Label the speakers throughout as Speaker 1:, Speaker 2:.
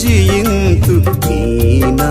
Speaker 1: విజయింతు ఈ నా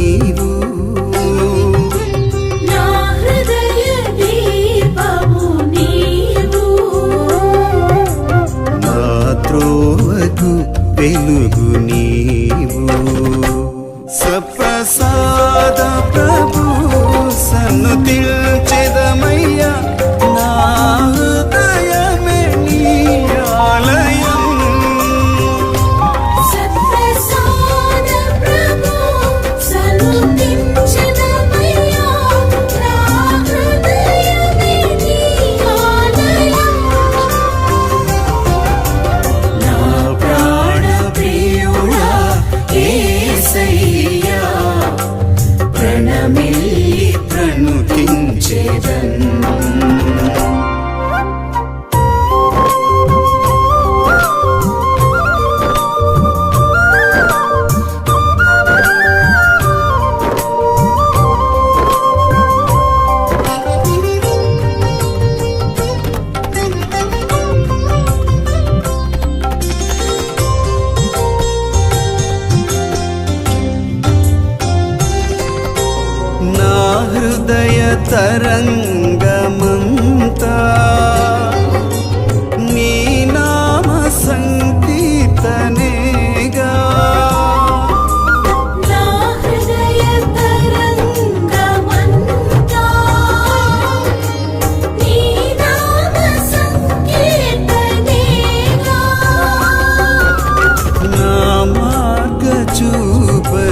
Speaker 1: Till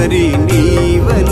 Speaker 1: అందరి నీవని